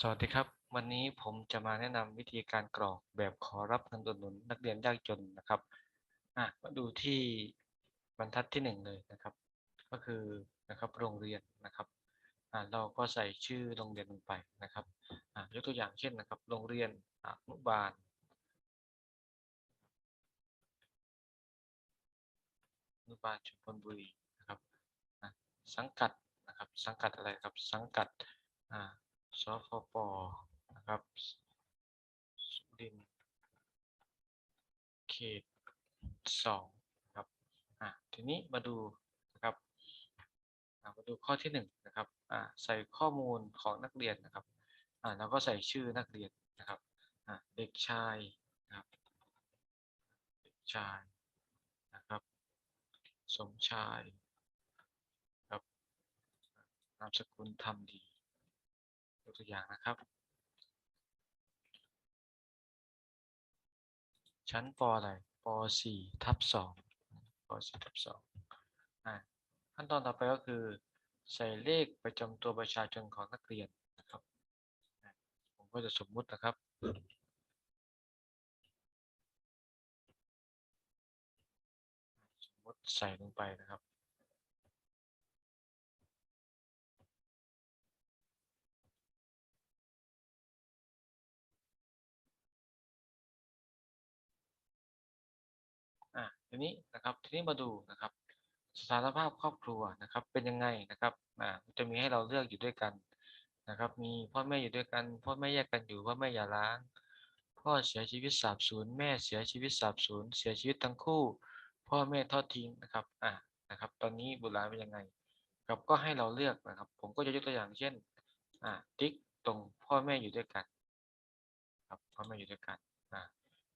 สวัสดีครับ วันนี้ผมจะมาแนะนำวิธีการกรอกแบบขอรับเงินอุดหนุนนักเรียนยากจนนะครับอะมาดูที่บรรทัดที่หนึ่งเลยนะครับ ก็คือนะครับโรงเรียนนะครับอะเราก็ใส่ชื่อโรงเรียนลงไปนะครับอะยกตัวอย่างเช่นนะครับ โรงเรียนอนุบาลอนุบาลชุมพลบุรีนะครับอะสังกัดนะครับสังกัดอะไรครับสังกัดอ่า สฟปนะครับ สุรินเขตสองครับอ่าทีนี้มาดูนะครับมาดูข้อที่หนึ่งนะครับอ่าใส่ข้อมูลของนักเรียนนะครับอ่าเราก็ใส่ชื่อนักเรียนนะครับอ่าเด็กชายนะครับเด็กชายนะครับ สมชายครับนามสกุลทำดี ตัวอย่างนะครับ ชั้นปอะไรป .4 ทับ2ป .4 ทับ2อ่าขั้นตอนต่อไปก็คือ ใส่เลขประจำตัวประชาชนของนักเรียนนะครับ ผมก็จะสมมุตินะครับสมมติใส่ลงไปนะครับ ทีนี้นะครับทีนี้มาดูนะครับ สถานภาพครอบครัวนะครับ เป็นยังไงนะครับอ่าจะมีให้เราเลือกอยู่ด้วยกันนะครับ มีพ่อแม่อยู่ด้วยกันพ่อแม่แยกกันอยู่พ่อแม่อย่าร้าง พ่อเสียชีวิตสาบสูญแม่เสียชีวิตสาบสูญเสียชีวิตทั้งคู่ พ่อแม่ทอดทิ้งนะครับอ่านะครับ ตอนนี้บุตรหลานเป็นยังไงครับก็ให้เราเลือกนะครับ ผมก็จะยกตัวอย่างเช่นอ่าติ๊กตรงพ่อแม่อยู่ด้วยกัน ครับพ่อแม่อยู่ด้วยกันอ่า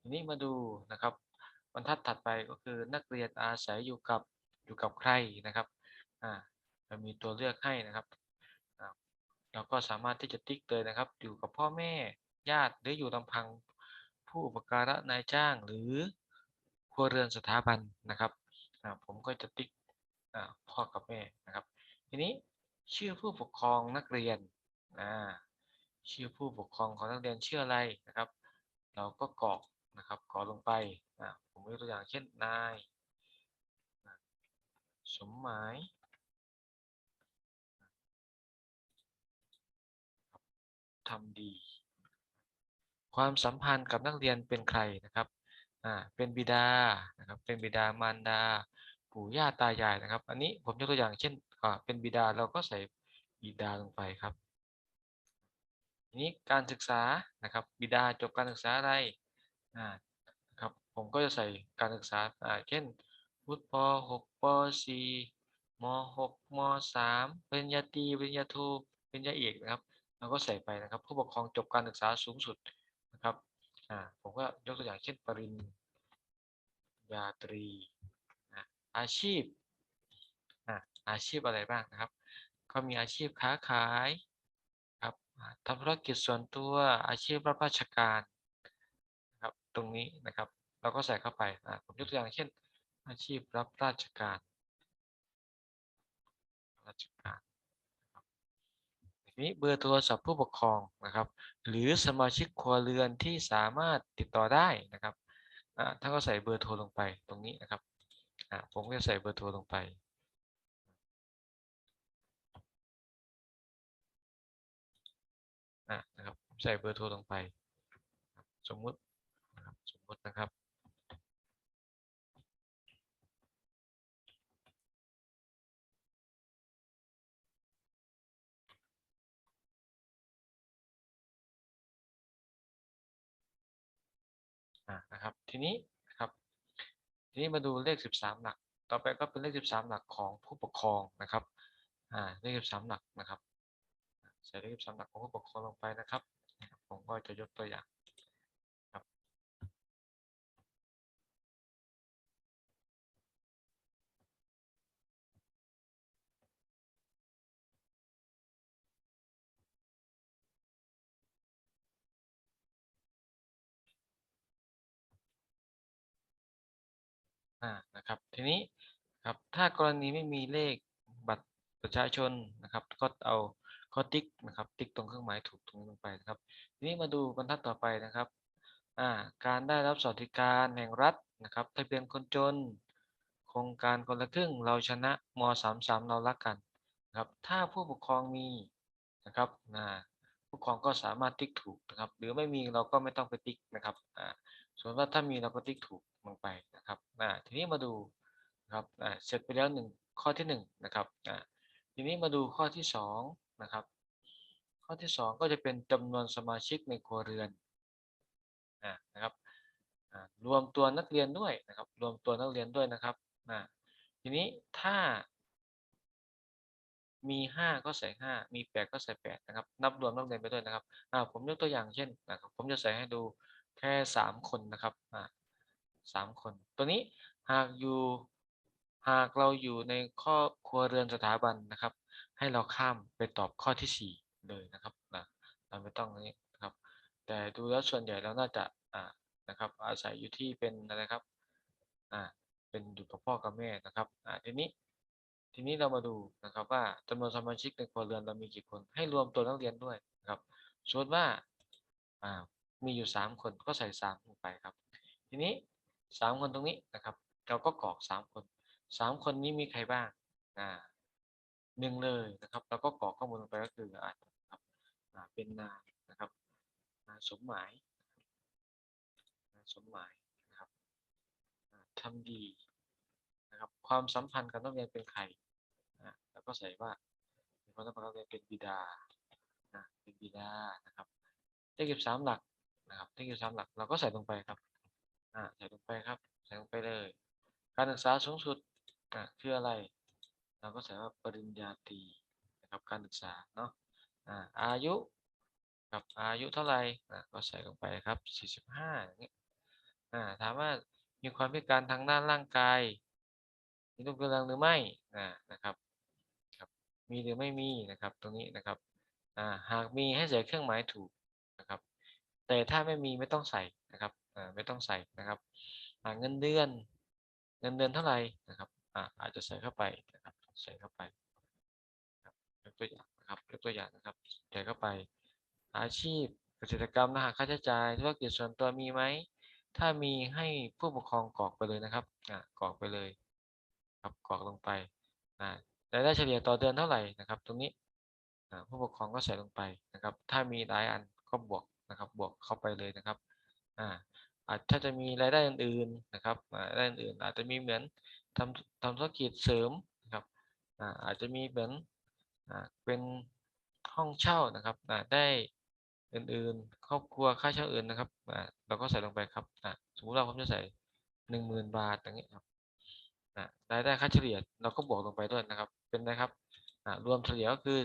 ทีนี้มาดูนะครับบ รรทัดถัดไปก็คือนักเรียนอาศัยอยู่กับอยู่กับใครนะครับอ่าเรามีตัวเลือกให้นะครับเราก็สามารถที่จะติ๊กเลยนะครับ อยู่กับพ่อแม่ญาติหรืออยู่ลำพังผู้อุปการะนายจ้างหรือครัวเรือนสถาบันนะครับผมก็จะติ๊กพ่อกับแม่นะครับ ทีนี้ชื่อผู้ปกครองนักเรียนอ่าชื่อผู้ปกครองของนักเรียนชื่ออะไรนะครับ เราก็กรอก นะครับกรอลงไปอ่าผมยกตัวอย่างเช่นนายสมหมายทำดี ความสัมพันธ์กับนักเรียนเป็นใครนะครับอ่าเป็นบิดานะครับเป็นบิดามารดา ปู่ย่าตายายนะครับ อันนี้ผมยกตัวอย่างเช่นอ่าเป็นบิดาเราก็ใส่บิดาลงไปครับทีนี้การศึกษานะครับ บิดาจบการศึกษาอะไร อ่าครับผมก็จะใส่การศึกษาอ่าเช่นวุฒิป .6 ป .4 ม .6 ม .3 ปริญญาตรีปริญญาโทปริญญาเอกนะครับเราก็ใส่ไปนะครับ ผู้ปกครองจบการศึกษาสูงสุดนะครับอ่าผมก็ยกตัวอย่างเช่น ปริญญาตรีอาชีพอ่าอาชีพอะไรบ้างนะครับ ก็มีอาชีพค้าขายครับทำธุรกิจส่วนตัวอาชีพรับราชการ ตรงนี้นะครับ เราก็ใส่เข้าไปผมยกตัวอย่างเช่น อาชีพรับราชการ ราชการทีนี้เบอร์โทรศัพท์ผู้ปกครองนะครับ หรือสมาชิกครัวเรือนที่สามารถติดต่อได้นะครับอ่าท่านก็ใส่เบอร์โทรลงไปตรงนี้นะครับผมก็จะใส่เบอร์โทรลงไปนะครับใส่เบอร์โทรลงไป สมมุติ นะครับอ่านะครับ ทีนี้นะครับทีนี้มาดูเลข 13 หลัก ต่อไปก็เป็นเลข 13 หลักของผู้ปกครองนะครับอ่าเลข 13 หลักนะครับใส่เลข 13 หลักของผู้ปกครองลงไปนะครับ ผมก็จะยกตัวอย่าง นะครับทีนี้ครับถ้ากรณีไม่มีเลขบัตรประชาชนนะครับ ก็เอาก็ติ๊กนะครับ ติ๊กตรงเครื่องหมายถูกตรงนี้ลงไปนะครับ ทีนี้มาดูบรรทัดต่อไปนะครับอ่าการได้รับสวัสดิการแห่งรัฐนะครับทะเบียนคนจน โครงการคนละครึ่งเราชนะมสามสามเรารักกันนะครับถ้าผู้ปกครองมีนะครับผู้ปกครองก็สามารถติ๊กถูกนะครับ หรือไม่มีเราก็ไม่ต้องไปติ๊กนะครับ อ่าส่วนว่าถ้ามีเราก็ติ๊กถูกลงไปนะครับอ่าทีนี้มาดูนะครับอ่าเสร็จไปแล้วหนึ่งข้อที่หนึ่งนะครับอ่าทีนี้มาดูข้อที่สองนะครับ ข้อที่สองก็จะเป็นจำนวนสมาชิกในครัวเรือนอ่านะครับอ่ารวมตัวนักเรียนด้วยนะครับ รวมตัวนักเรียนด้วยนะครับอ่าทีนี้ถ้า มีห้าก็ใส่ห้ามีแปดก็ใส่แปดนะครับ นับรวมนักเรียนไปด้วยนะครับอ่าผมยกตัวอย่างเช่นนะครับ ผมจะใส่ให้ดู แค่สามคนนะครับอ่าสามคน ตัวนี้หากอยู่หากเราอยู่ในข้อครัวเรือนสถาบันนะครับ ให้เราข้ามไปตอบข้อที่สี่เลยนะครับนะเราไม่ต้องนี้นะครับ แต่ดูแล้วส่วนใหญ่เราน่าจะอ่านะครับอาศัยอยู่ที่เป็นอะไรครับอ่าเป็นอยู่กับพ่อกับแม่นะครับอ่าทีนี้ทีนี้เรามาดูนะครับว่าจำนวนสมาชิกในครัวเรือนเรามีกี่คนให้รวมตัวนักเรียนด้วยนะครับสมมติว่าอ่า มีอยู่สามคนก็ใส่สามลงไปครับ ทีนี้สามคนตรงนี้นะครับ เราก็กรอกสามคนสามคนนี้มีใครบ้าง อ่าหนึ่งเลยนะครับ เราก็กรอกข้อมูลลงไปก็คืออ่าครับเป็นนายนะครับสมหมายสมหมายนะครับอ่าทำดีนะครับความสัมพันธ์กับนักเรียนเป็นใครอ่าแล้วก็ใส่ว่าความสัมพันธ์กับนักเรียนเป็นบิดาอ่าเป็นบิดานะครับเลขสิบสามหลัก นะครับเลขสิบสามหลักเราก็ใส่ลงไปครับอ่าใส่ลงไปครับ ใส่ลงไปเลย การศึกษาสูงสุดอ่าคืออะไร เราก็ใส่ว่าปริญญาตรีนะครับการศึกษาเนาะอ่าอายุกับอายุเท่าไหร่อ่าก็ใส่ลงไปครับ 45อย่างนี้อ่าถามว่ามีความพิการทางด้านร่างกายมีลูกเรืองหรือไม่อ่านะครับครับ มีหรือไม่มีนะครับตรงนี้นะครับอ่าหากมีให้ใส่เครื่องหมายถูก แต่ถ้าไม่มีไม่ต้องใส่นะครับไม่ต้องใส่นะครับเงินเดือนเงินเดือนเท่าไหร่นะครับอาจจะใส่เข้าไปนะครับใส่เข้าไปยกตัวอย่างนะครับยกตัวอย่างนะครับใส่เข้าไปอาชีพเกษตรกรรมนะหากค่าใช้จ่ายธุรกิจส่วนตัวมีไหมถ้ามีให้ผู้ปกครองกรอกไปเลยนะครับอ่ากรอกไปเลยครับกรอกลงไปอ่ารายได้เฉลี่ยต่อเดือนเท่าไหร่นะครับ ตรงนี้ผู้ปกครองก็ใส่ลงไปนะครับ ถ้ามีหลายอันก็บวก นะครับ บวกเข้าไปเลยนะครับอ่าอาจถ้าจะมีรายได้อื่นๆนะครับรายได้อื่นๆอาจจะมีเหมือนทำทำธุรกิจเสริมนะครับอ่าอาจจะมีเหมือนอ่าเป็นห้องเช่านะครับอ่าได้อื่นๆ ครอบครัวค่าเช่าอื่นนะครับอ่าเราก็ใส่ลงไปครับอ่าสมมุติว่าผมจะใส่หนึ่งหมื่นบาทอย่างนี้ครับอ่ารายได้ค่าเฉลี่ยเราก็บวกลงไปด้วยนะครับเป็นนะครับอ่ารวมเฉลี่ยก็คือ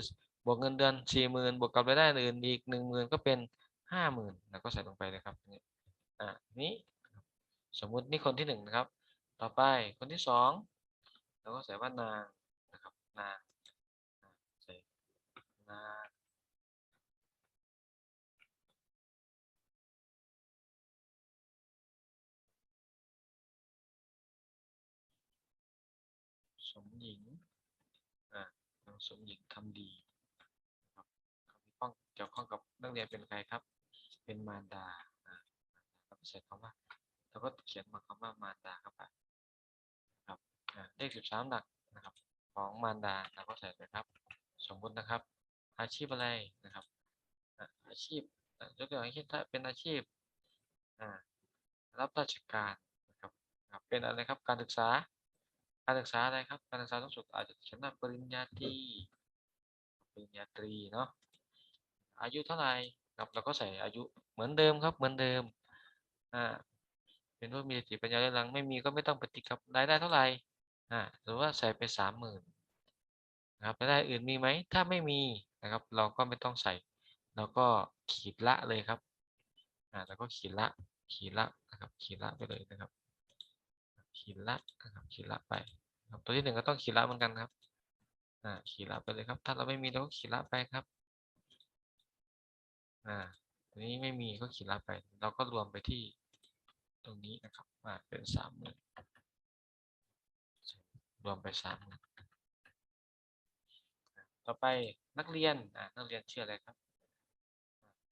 บวกเงินเดือนสี่หมื่นบวกกับรายได้อื่นอีกหนึ่งหมื่นก็เป็น ห้าหมื่นเราก็ใส่ลงไปเลยครับนี่อ่านี้สมมุตินี่คนที่หนึ่งนะครับ ต่อไปคนที่สองเราก็ใส่ว่านางนะครับนางใส่นางสมหญิงอ่านางสมหญิงทำดีครับเขามีข้องเกี่ยวข้องกับนักเรียนเป็นใครครับ เป็นมารดาอ่าเราก็ใส่คำว่าเราก็เขียนมาคำว่ามารดาเข้าไปครับเลขสิบสามหลักนะครับของมารดาเราก็ใส่ไปครับ สมมุตินะครับ อาชีพอะไรนะครับอาชีพยกตัวอย่างเช่นถ้าเป็นอาชีพรับราชการนะครับเป็นอะไรครับการศึกษา การศึกษาอะไรครับ การศึกษาสูงสุดอาจจะเขียนว่าปริญญาตรีปริญญาตรีเนาะอายุเท่าไหร่ ครับเราก็ใส่อายุเหมือนเดิมครับ เหมือนเดิมอ่าเป็นผู้มีสติปัญญาเรื้อรังไม่มีก็ไม่ต้องปฏิกับรายได้เท่าไหร่อ่าหรือว่าใส่ไปสามหมื่นนะครับรายได้อื่นมีไหมถ้าไม่มีนะครับ เราก็ไม่ต้องใส่เราก็ขีดละเลยครับอ่าแล้วก็ขีดละขีดละนะครับขีดละไปเลยนะครับ ขีดละนะครับขีดละไปครับตัวที่หนึ่งก็ต้องขีดละเหมือนกันครับอ่าขีดละไปเลยครับ ถ้าเราไม่มีเราก็ขีดละไปครับ อ่าตัวนี้ไม่มีก็ขีดละไป เราก็รวมไปที่ตรงนี้นะครับอ่าเป็นสามหมื่นรวมไปสามหมื่นต่อไปนักเรียนอ่านักเรียนชื่ออะไรครับ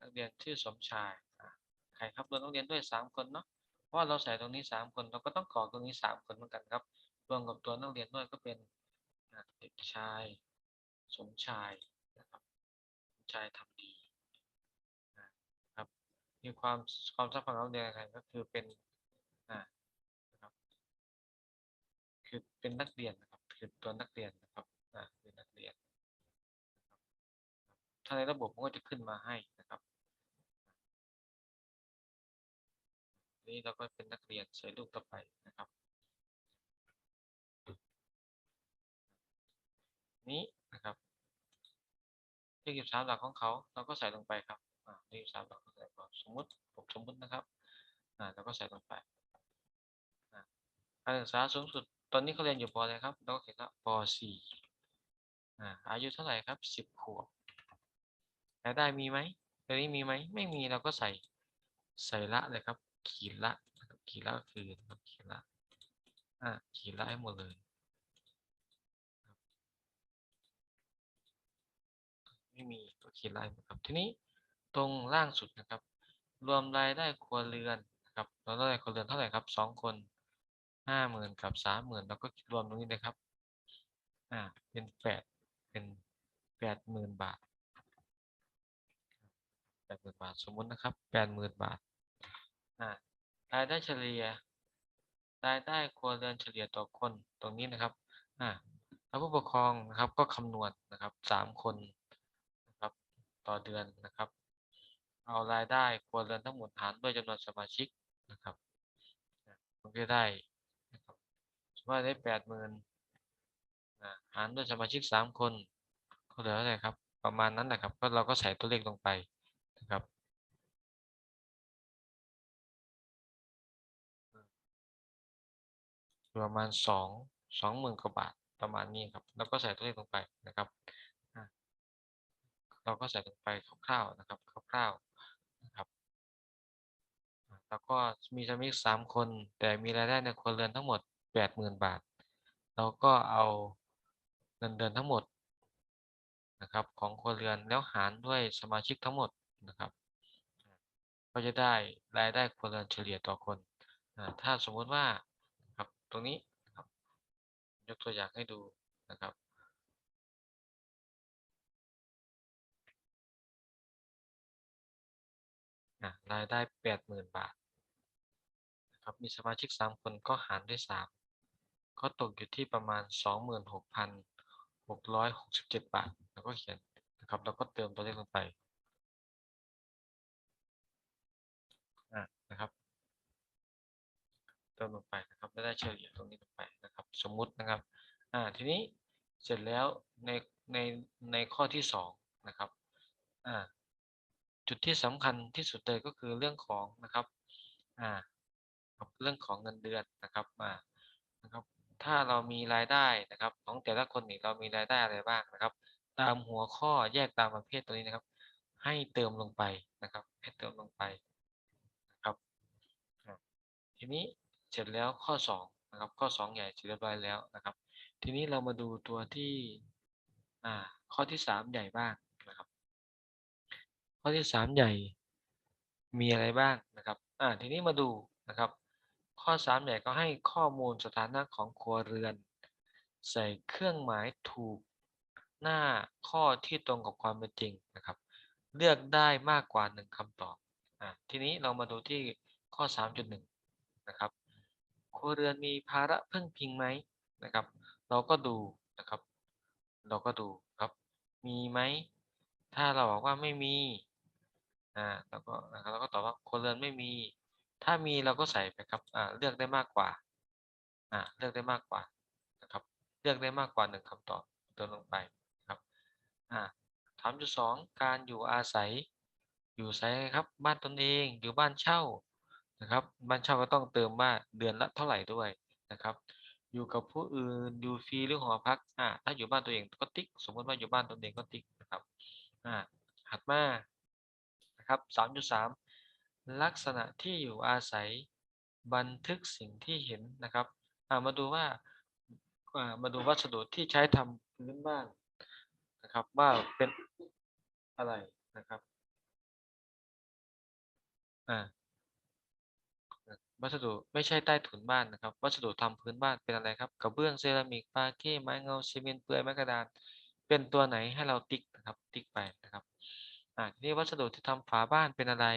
นักเรียนชื่อสมชายอ่าใครครับรวมนักเรียนด้วยสามคนเนาะเพราะเราใส่ตรงนี้สามคนเราก็ต้องกรอกตรงนี้สามคนเหมือนกันครับรวมกับตัวนักเรียนด้วยก็เป็นเด็กชาย สมชายนะครับสมชายทำดี มีความความสัมพันธ์กับเรียนกันก็คือเป็นอ่านะครับคือเป็นนักเรียนนะครับคือตัวนักเรียนนะครับอ่าคือนักเรียนถ้าในระบบมันก็จะขึ้นมาให้นะครับ นี่เราก็เป็นนักเรียนใส่รูปต่อไปนะครับ นี้นะครับเลขสิบสามหลักของเขาเราก็ใส่ลงไปครับ อ่าเลขสิบสามหลักของเขาสมมติผมสมมตินะครับอ่าเราก็ใส่ลงไปอ่าการศึกษาสูงสุดตอนนี้เขาเรียนอยู่ปอะไรครับเราก็เขียนว่าปสี่อ่าอายุเท่าไหร่ครับสิบขวบรายได้มีไหมตอนนี้มีไหมไม่มีเราก็ใส่ใส่ละเลยครับ ขีดละขีดละก็คือขีดละอ่าขีดละให้หมดเลยไม่มีก็ขียนไล่นะครับทีนี้ ตรงล่างสุดนะครับ รวมรายได้ครัวเรือนนะครับเราได้ครัวเรือนเท่าไหร่ครับสองคนห้าหมื่นกับสามหมื่นเราก็รวมตรงนี้เลยครับอ่าเป็นแปดเป็นแปดหมื่นบาทแปดหมื่นบาทสมมุตินะครับแปดหมื่นบาทอ่ารายได้เฉลี่ยรายได้ครัวเรือนเฉลี่ยต่อคนตรงนี้นะครับอ่าแล้วผู้ปกครองนะครับก็คำนวณนะครับสามคนนะครับต่อเดือนนะครับ เอารายได้ครัวเรือนทั้งหมดหารด้วยจำนวนสมาชิกนะครับมันก็ได้นะครับสมมติว่าได้แปดหมื่นหารด้วยสมาชิกสามคนก็เหลือเท่าไหร่ครับ ประมาณนั้นนะครับ ก็เราก็ใส่ตัวเลขลงไปนะครับประมาณสองสองหมื่นกว่าบาทประมาณนี้ครับ แล้วก็ใส่ตัวเลขลงไปนะครับ เราก็ใส่ลงไปคร่าวๆนะครับคร่าวๆ แล้วก็มีสมาชิกสามคน แต่มีรายได้ในครัวเรือนทั้งหมดแปดหมื่นบาท เราก็เอาเงินเดือนทั้งหมดนะครับของครัวเรือนแล้วหารด้วยสมาชิกทั้งหมดนะครับก็จะได้รายได้ครัวเรือนเฉลี่ยต่อคน ถ้าสมมุติว่าครับตรงนี้ครับยกตัวอย่างให้ดูนะครับรายได้แปดหมื่นบาท นะครับ มีสมาชิกสามคนก็หารด้วยสามก็ตกอยู่ที่ประมาณสองหมื่นหกพันหกร้อยหกสิบเจ็ดบาท แล้วก็เขียนนะครับ แล้วก็เติมตัวเลขลงไปนะครับ เติมลงไปนะครับไม่ได้เฉลี่ยตรงนี้ลงไปนะครับ สมมุตินะครับ อ่า ทีนี้เสร็จแล้วในในในข้อที่สองนะครับ อ่า จุดที่สำคัญที่สุดเลยก็คือเรื่องของนะครับ อ่าับเรื่องของเงินเดือนนะครับมานะครับ ถ้าเรามีรายได้นะครับ ของแต่ละคนนี่เรามีรายได้อะไรบ้างนะครับ ตามหัวข้อแยกตามประเภทตัวนี้นะครับ ให้เติมลงไปนะครับ ให้เติมลงไปนะครับ ทีนี้เสร็จแล้วข้อสองนะครับข้อสองใหญ่เสร็จเรียบร้อยแล้วนะครับ ทีนี้เรามาดูตัวที่อ่าข้อที่สามใหญ่บ้างนะครับ ข้อที่สามใหญ่มีอะไรบ้างนะครับอ่าทีนี้มาดูนะครับ ข้อสามใหญ่ก็ให้ข้อมูลสถานะของครัวเรือน ใส่เครื่องหมายถูกหน้าข้อที่ตรงกับความเป็นจริงนะครับ เลือกได้มากกว่าหนึ่งคำตอบอ่าทีนี้เรามาดูที่ข้อสามจุดหนึ่งนะครับ ครัวเรือนมีภาระพึ่งพิงไหมนะครับ เราก็ดูนะครับ เราก็ดูครับ มีไหม ถ้าเราบอกว่าไม่มีอ่าแล้วก็นะครับเราก็ตอบว่าครัวเรือนไม่มี ถ้ามีเราก็ใส่ไปครับอ่าเลือกได้มากกว่าอ่าเลือกได้มากกว่านะครับ เลือกได้มากกว่าหนึ่งคำตอบเติมลงไปครับอ่าถามจุดสองการอยู่อาศัย อยู่อาศัยครับบ้านตนเองอยู่บ้านเช่านะครับบ้านเช่าก็ต้องเติมว่าเดือนละเท่าไหร่ด้วยนะครับ อยู่กับผู้อื่นอยู่ฟรีหรือหอพักอ่าถ้าอยู่บ้านตัวเองก็ติ๊ก สมมติว่าอยู่บ้านตนเองก็ติ๊กนะครับอ่าถัดมานะครับ3.3 ลักษณะที่อยู่อาศัยบันทึกสิ่งที่เห็นนะครับามาดูว่ามาดูวัสดุที่ใช้ทำพื้นบ้านนะครับบว่าเป็นอะไรนะครับวัสดุไม่ใช่ใต้ถุนบ้านนะครับ วัสดุทำพื้นบ้านเป็นอะไรครับกระเบื้องเซรามิกปาเก้ไม้เงาซีเมนต์เปลือยไม้กระดาน เป็นตัวไหนให้เราติ๊กนะครับ ติ๊กไปนะครับอ่าทีนี้วัสดุที่ทำฝาบ้านเป็นอะไร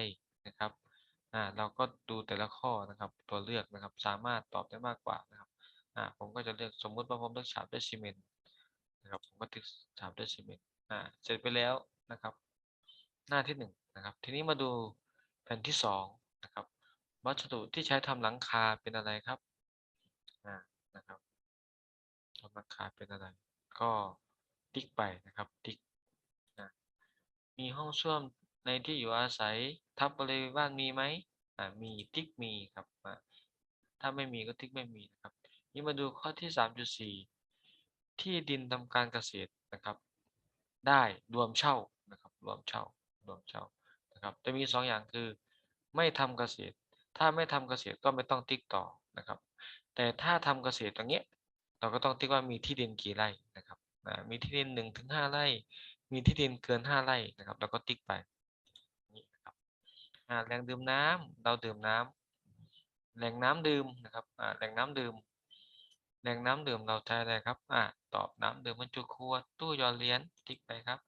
นะครับ อ่าเราก็ดูแต่ละข้อนะครับ ตัวเลือกนะครับ สามารถตอบได้มากกว่านะครับอ่าผมก็จะเลือกสมมุติว่าผมเลือกฉาบด้วยซีเมนต์นะครับผมก็ติ๊กฉาบด้วยซีเมนต์อ่าเสร็จไปแล้วนะครับ หน้าที่หนึ่งนะครับ ทีนี้มาดูแผ่นที่สองนะครับ วัสดุที่ใช้ทำหลังคาเป็นอะไรครับอ่านะครับทำหลังคาเป็นอะไร ก็ติ๊กไปนะครับติ๊กนะมีห้องส้วม ในที่อยู่อาศัยทับบริเวณบ้านมีไหมอ่ามีติ๊กมีครับถ้าไม่มีก็ติ๊กไม่มีนะครับ นี่มาดูข้อที่สามจุดสี่ที่ดินทำการเกษตรนะครับ ได้รวมเช่านะครับรวมเช่ารวมเช่านะครับจะมีสองอย่างคือ ไม่ทำเกษตร ถ้าไม่ทำเกษตรก็ไม่ต้องติ๊กต่อนะครับ แต่ถ้าทำเกษตรตรงเนี้ยเราก็ต้องติ๊กว่ามีที่ดินกี่ไร่นะครับมีที่ดินหนึ่งถึงห้าไร่มีที่ดินเกินห้าไร่นะครับเราก็ติ๊กไป แหล่งดื่มน้ำเราดื่มน้ำแหล่งน้ำดื่มนะครับแหล่งน้ำดื่ม แหล่งน้ำดื่มเราใช้อะไรครับอ่าตอบน้ำดื่มบรรจุขวดตู้หยอดเหรียญติ๊กไปครับ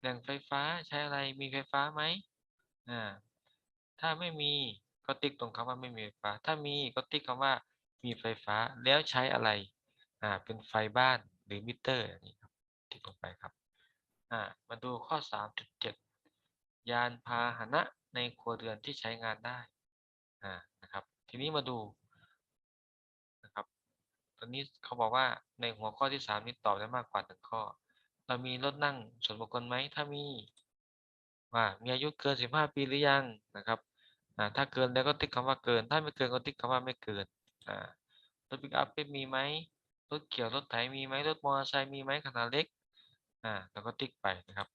แหล่งไฟฟ้าใช้อะไรมีไฟฟ้าไหมอ่าถ้าไม่มีก็ติ๊กตรงคำว่าไม่มีไฟฟ้า ถ้ามีก็ติ๊กคำว่ามีไฟฟ้าแล้วใช้อะไรอ่าเป็นไฟบ้านหรือมิเตอร์อย่างนี้ครับติ๊กลงไปครับอ่ามาดูข้อ 3.7 ยานพาหนะในครัวเรือนที่ใช้งานได้นะครับ ทีนี้มาดูนะครับ ตอนนี้เขาบอกว่าในหัวข้อที่3นี้ตอบได้มากกว่าหนึ่งข้อ เรามีรถนั่งส่วนบุคคลไหมถ้ามีว่ามีอายุเกิน15ปีหรือยังนะครับอ่าถ้าเกินแล้วก็ติ๊กคำว่าเกิน ถ้าไม่เกินก็ติ๊กคำว่าไม่เกินรถปิกอัพมีไหมรถเกี่ยวรถไถมีไหมรถมอเตอร์ไซค์มีไหมขนาดเล็กอ่าแล้วก็ติ๊กไปนะครับ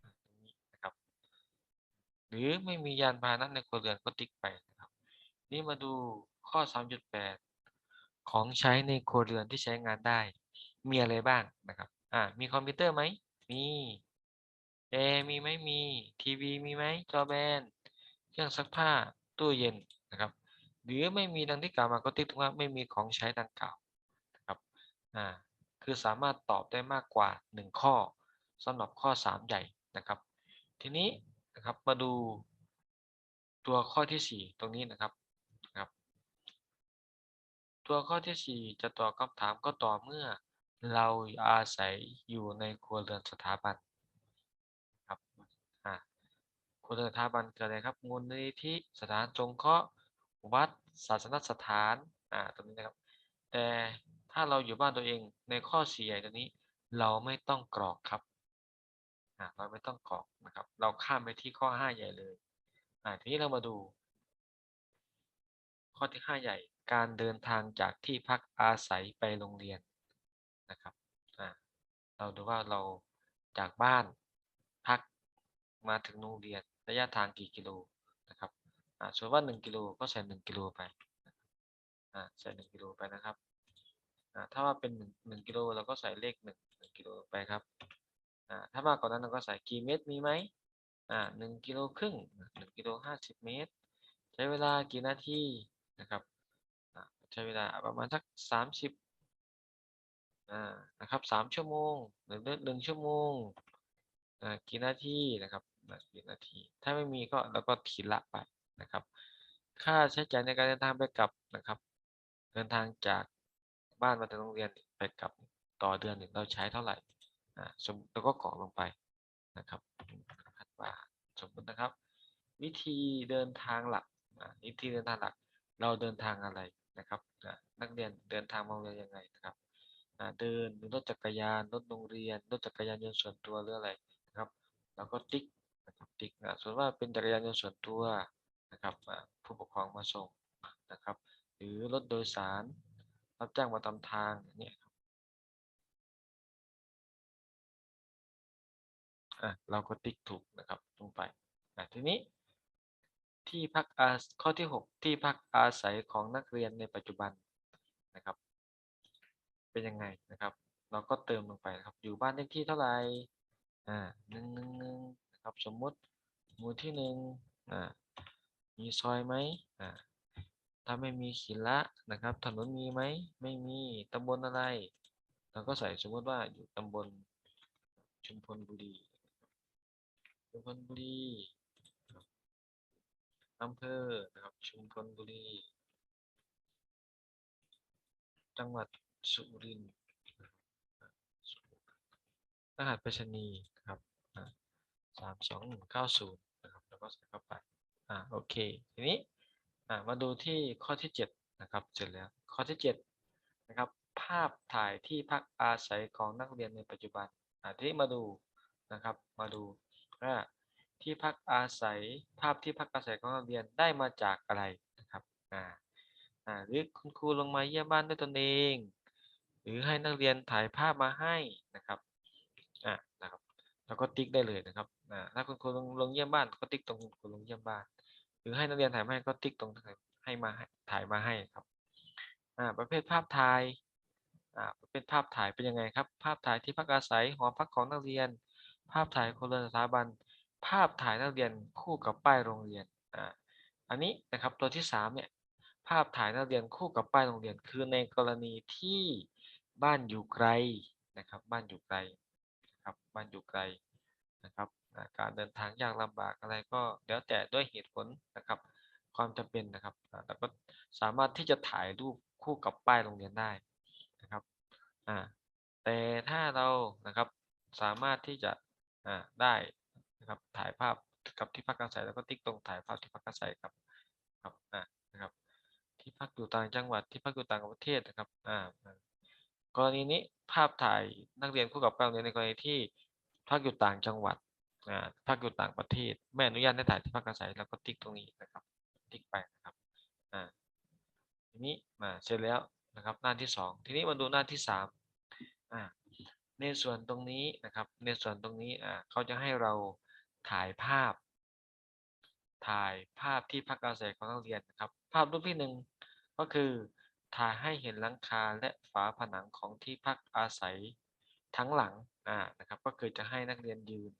อ่าตรงนี้นะครับ หรือไม่มียานพาหนะในครัวเรือนก็ติ๊กไปนะครับนี่มาดูข้อ 3.8 ของใช้ในครัวเรือนที่ใช้งานได้ มีอะไรบ้างนะครับอ่ามีคอมพิวเตอร์ไหมมีแอร์มีไหมมีทีวีมีไหมจอแบนเครื่องซักผ้าตู้เย็นนะครับ หรือไม่มีดังที่กล่าวมาก็ติ๊กตรงว่าไม่มีของใช้ดังกล่าวนะครับอ่าคือสามารถตอบได้มากกว่า 1 ข้อสำหรับข้อ 3 ใหญ่นะครับ ทีนี้ นะครับ มาดูตัวข้อที่ 4 ตรงนี้นะครับครับ ตัวข้อที่ 4 จะตอบคำถามก็ต่อเมื่อเราอาศัยอยู่ในครัวเรือนสถาบันครับอ่าครัวเรือนสถาบันคืออะไรครับมูลนิธิสถานสงเคราะห์วัดศาสนสถานอ่าตรงนี้นะครับ แต่ถ้าเราอยู่บ้านตัวเองในข้อ4ใหญ่ตัวนี้ เราไม่ต้องกรอกครับ เราไม่ต้องกรอกนะครับ เราข้ามไปที่ข้อ 5 ใหญ่เลยอ่าทีนี้เรามาดู ข้อที่ 5 ใหญ่ การเดินทางจากที่พักอาศัยไปโรงเรียนนะครับอ่าเราดูว่าเราจากบ้านพักมาถึงโรงเรียนระยะทางกี่กิโลนะครับอ่าส่วนว่า 1 กิโลก็ใส่ 1 กิโลไปอ่าใส่ 1 กิโลไปนะครับอ่าถ้าว่าเป็น 1 กิโลเราก็ใส่เลข 1 1กิโลไปครับ ถ้ามากกว่านั้นเราก็ใส่กี่เมตรมีไหมอ่า1กิโลครึ่ง1กิโล50เมตร ใช้เวลากี่นาทีนะครับอ่าใช้เวลาประมาณสัก30อ่านะครับสามชั่วโมงหรือหนึ่งชั่วโมงอ่ากี่นาทีนะครับอ่ากี่นาที ถ้าไม่มีก็เราก็ทีละไปนะครับ ค่าใช้จ่ายในการเดินทางไปกลับนะครับ เดินทางจากบ้านมาถึงโรงเรียนไปกลับต่อเดือนหนึ่งเราใช้เท่าไหร่ สมมติเราก็กรอกลงไปนะครับคาดว่าสมมตินะครับ วิธีเดินทางหลักวิธีเดินทางหลัก เราเดินทางอะไรนะครับนักเรียนเดินทางมาโรงเรียนยังไงนะครับเดินหรือรถจักรยานรถโรงเรียนรถจักรยานยนต์ส่วนตัวหรืออะไรนะครับเราก็ติ๊กนะครับติ๊กนะส่วนว่าเป็นจักรยานยนต์ส่วนตัวนะครับผู้ปกครองมาส่งนะครับ หรือรถโดยสารรับจ้างมาตามทางอย่างเนี่ย อะเราก็ติ๊กถูกนะครับลงไปอะทีนี้ ที่พักอาข้อที่ 6 ที่พักอาศัยของนักเรียนในปัจจุบันนะครับ เป็นยังไงนะครับ เราก็เติมลงไปนะครับ อยู่บ้านเลขที่เท่าไหร่อ่าหนึ่งหนึ่งหนึ่งนะครับสมมุติหมู่ที่หนึ่งอ่ามีซอยไหมอ่าถ้าไม่มีขีดละนะครับ ถนนมีไหมไม่มีตำบลอะไรเราก็ใส่สมมติว่าอยู่ตำบลชุมพลบุรี ชุมพลบุรีอำเภอนะครับ ชุมพลบุรี จังหวัดสุรินทร์รหัสไปรษณีย์ครับสามสองหนึ่งเก้าศูนย์นะครับ แล้วก็ใส่เข้าไป อ่า โอเค ทีนี้ อ่า มาดูที่ข้อที่เจ็ดนะครับ เสร็จแล้ว ข้อที่เจ็ดนะครับ ภาพถ่ายที่พักอาศัยของนักเรียนในปัจจุบัน อ่า ทีนี้มาดูนะครับ มาดู ว่าที่พักอาศัยภาพที่พักอาศัยของนักเรียนได้มาจากอะไรนะครับอ่าอ่าหรือคุณครูลงมาเยี่ยมบ้านด้วยตนเอง หรือให้นักเรียนถ่ายภาพมาให้นะครับอ่านะครับแล้วก็ติ๊กได้เลยนะครับอ่าถ้าคุณครูลงลงเยี่ยมบ้านก็ติ๊กตรงคุณครูลงเยี่ยมบ้าน หรือให้นักเรียนถ่ายมาให้ก็ติ๊กตรงให้มาถ่ายมาให้ครับอ่าประเภทภาพถ่ายอ่าเประเภทภาพถ่ายเป็นยังไงครับ ภาพถ่ายที่พักอาศัยหอพักของนักเรียน ภาพถ่ายคนเรือนสถาบัน ภาพถ่ายนักเรียนคู่กับป้ายโรงเรียนอ่าอันนี้นะครับตัวที่สามเนี่ยภาพถ่ายนักเรียนคู่กับป้ายโรงเรียน คือในกรณีที่บ้านอยู่ไกลนะครับบ้านอยู่ไกลนะครับบ้านอยู่ไกลนะครับการเดินทางยากลำบากอะไรก็แล้วแต่ด้วยเหตุผลนะครับความจำเป็นนะครับแล้วก็สามารถที่จะถ่ายรูปคู่กับป้ายโรงเรียนได้นะครับแต่ถ้าเรานะครับสามารถที่จะ อ่าได้นะครับถ่ายภาพกับที่พักอาศัยแล้วก็ติ๊กตรงถ่ายภาพที่พักอาศัยครับครับอ่านะครับ ที่พักอยู่ต่างจังหวัดที่พักอยู่ต่างประเทศนะครับอ่ากรณีนี้ภาพถ่ายนักเรียนคู่กับป้ารเรียนในกรณีที่พักอยู่ต่างจังหวัดอ่าพักอยู่ต่างประเทศไม่อนุญาตให้ถ่ายที่พักอาศัยแล้วก็ติ๊กตรงนี้นะครับ ติ๊กไปนะครับอ่าทีนี้มาเสร็จแล้วนะครับหน้าที่สองทีนี้มาดูหน้าที่สามอ่า ในส่วนตรงนี้นะครับ ในส่วนตรงนี้อ่าเขาจะให้เราถ่ายภาพ ถ่ายภาพที่พักอาศัยของนักเรียนนะครับ ภาพรูปที่หนึ่งก็คือถ่ายให้เห็นหลังคาและฝาผนังของที่พักอาศัยทั้งหลังอ่านะครับก็คือจะให้นักเรียนยืน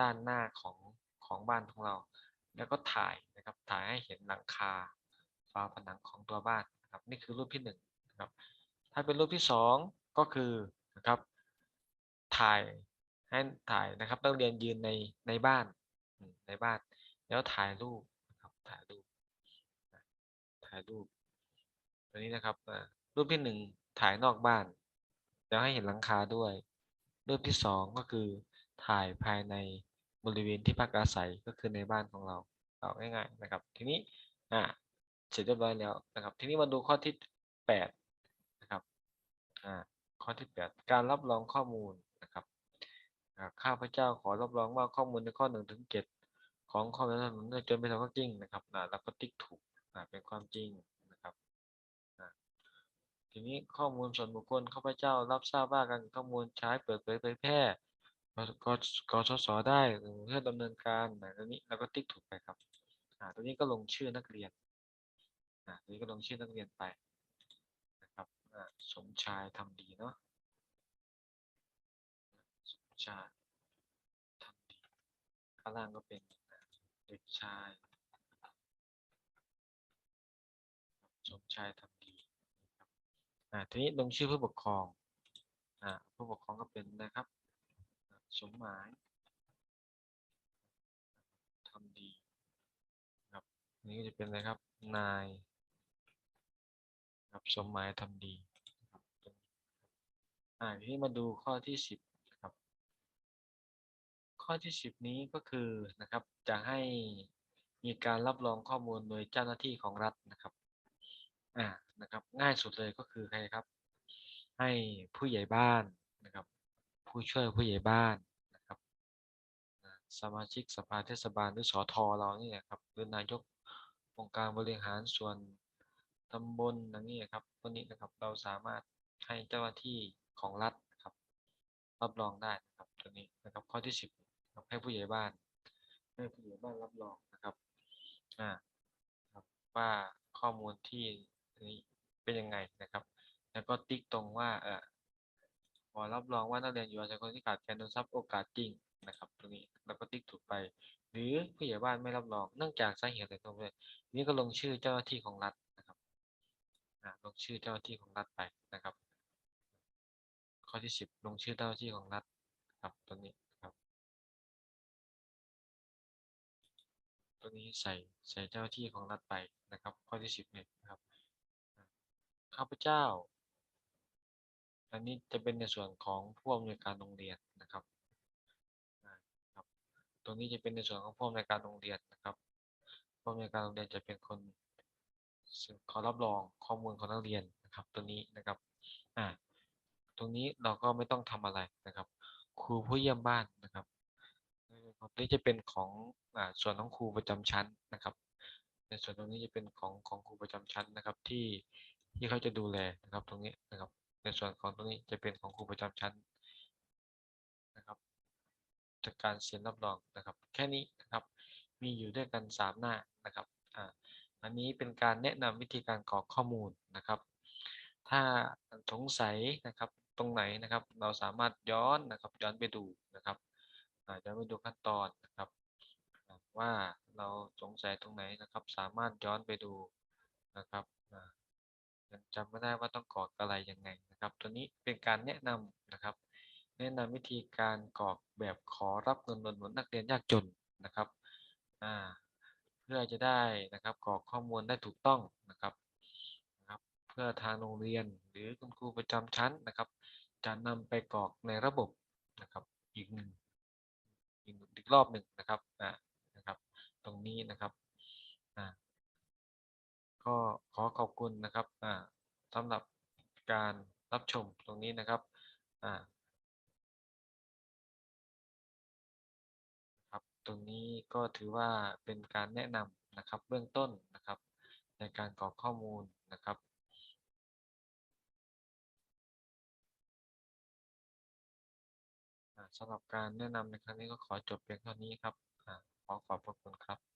ด้านหน้าของของบ้านของเรา แล้วก็ถ่ายนะครับถ่ายให้เห็นหลังคาฝาผนังของตัวบ้านนะครับนี่คือรูปที่หนึ่งนะครับถ้าเป็นรูปที่สองก็คือนะครับ ถ่ายให้ถ่ายนะครับนักเรียนยืนในในบ้านในบ้าน แล้วถ่ายรูปนะครับถ่ายรูปถ่ายรูปตัวนี้นะครับรูปที่หนึ่งถ่ายนอกบ้าน แล้วให้เห็นหลังคาด้วย รูปที่สองก็คือถ่ายภายในบริเวณที่พักอาศัยก็คือในบ้านของเราเอาง่ายๆนะครับ ทีนี้อ่าเสร็จเรียบร้อยแล้วนะครับ ทีนี้มาดูข้อที่แปดนะครับอ่าข้อที่แปดการรับรองข้อมูล ข้าพเจ้าขอรับรองว่าข้อมูลในข้อหนึ่งถึงเจ็ดของข้อมูลถนนจนเป็นความจริงนะครับนะแล้วก็ติ๊กถูกนะเป็นความจริงนะครับนะทีนี้ข้อมูลส่วนบุคคลข้าพเจ้ารับทราบว่าการข้อมูลใช้เปิดเผยเผยแพร่กกกสศได้เพื่อดำเนินการนะตรงนี้แล้วก็ติ๊กถูกไปครับอ่าตัวนี้ก็ลงชื่อนักเรียนอ่าตัวนี้ก็ลงชื่อนักเรียนไปนะครับอ่าสมชายทำดีเนาะ ชายทำดีข้างล่างก็เป็นเด็กชาย สมชายทำดีนะครับอ่าทีนี้ลงชื่อผู้ปกครองอ่าผู้ปกครองก็เป็นนะครับ สมหมายทำดีครับนนี้ก็จะเป็นอะไรครับนายครับสมหมายทำดีนะครับตรงนี้อ่าทีนี้มาดูข้อที่สิบ ข้อที่สิบนี้ก็คือนะครับจะให้มีการรับรองข้อมูลโดยเจ้าหน้าที่ของรัฐนะครับอ่านะครับ ง่ายสุดเลยก็คือใครครับ ให้ผู้ใหญ่บ้านนะครับ ผู้ช่วยผู้ใหญ่บ้านนะครับสมาชิกสภาเทศบาลหรือสอทอเรานี่นะครับหรือนายกองค์การบริหารส่วนตำบลอย่างนี้ครับวกนี้นะครับเราสามารถให้เจ้าหน้าที่ของรัฐครับ รับรองได้นะครับตัวนี้นะครับข้อที่สิบ ให้ผู้ใหญ่บ้านให้ผู้ใหญ่บ้านรับรองนะครับอ่าครับว่าข้อมูลที่นี้เป็นยังไงนะครับ แล้วก็ติ๊กตรงว่าเอออรับรองว่านักเรียนอยู่อาศัยคนที่ขาดแคลนทุนทรัพย์โอกาสจริงนะครับตรงนี้เราก็ติ๊กถูกไป หรือผู้ใหญ่บ้านไม่รับรองเนื่องจากสาเหตุอะไรตรงนี้นี่ก็ลงชื่อเจ้าหน้าที่ของรัฐนะครับลงชื่อเจ้าหน้าที่ของรัฐไปนะครับ ข้อที่สิบลงชื่อเจ้าหน้าที่ของรัฐครับตัวนี้ ตัวนี้ใส่ใส่เจ้าหน้าที่ของรัฐไปนะครับ ข้อที่สิบเนี่ยนะครับข้าพเจ้า อันนี้จะเป็นในส่วนของผู้อำนวยการโรงเรียนนะครับครับตรงนี้จะเป็นในส่วนของผู้อำนวยการโรงเรียนนะครับผู้อำนวยการโรงเรียนจะเป็นคนขอรับรองข้อมูลของนักเรียนนะครับ ตัวนี้นะครับอ่าตรงนี้เราก็ไม่ต้องทำอะไรนะครับ ครูผู้เยี่ยมบ้านนะครับ ครับนี่จะเป็นของอส่วนของครูประจำชั้นนะครับ ในส่วนตรงนี้จะเป็นของของครูประจำชั้นนะครับ ที่ที่เขาจะดูแลนะครับตรงนี้นะครับ ในส่วนของตรงนี้จะเป็นของครูประจำชั้นนะครับจากการเซ็นรับรองนะครับ แค่นี้นะครับ มีอยู่ด้วยกันสามหน้านะครับอ่าอันนี้เป็นการแนะนำวิธีการกรอกข้อมูลนะครับ ถ้าสงสัยนะครับตรงไหนนะครับ เราสามารถย้อนนะครับย้อนไปดูนะครับ อ่าย้อนไปดูขั้นตอนนะครับ ว่าเราสงสัยตรงไหนนะครับ สามารถย้อนไปดูนะครับยังจำไม่ได้ว่าต้องกรอกอะไรยังไงนะครับ ตัวนี้เป็นการแนะนำนะครับ แนะนำวิธีการกรอกแบบขอรับเงินบำนุนนักเรียนยากจนนะครับเพื่อจะได้นะครับกรอกข้อมูลได้ถูกต้องนะครับนะครับ เพื่อทางโรงเรียนหรือคุณครูประจำชั้นนะครับ จะนำไปกรอกในระบบนะครับอีกหนึ่ง อีกอีกรอบหนึ่งนะครับอ่านะครับ ตรงนี้นะครับอ่าก็ขอขอบคุณนะครับอ่าสำหรับการรับชมตรงนี้นะครับอ่าครับตรงนี้ก็ถือว่าเป็นการแนะนำนะครับเบื้องต้นนะครับ ในการกรอกข้อมูลนะครับ สำหรับการแนะนำในครั้งนี้ก็ขอจบเพียงเท่านี้ครับขอขอบพระคุณครับ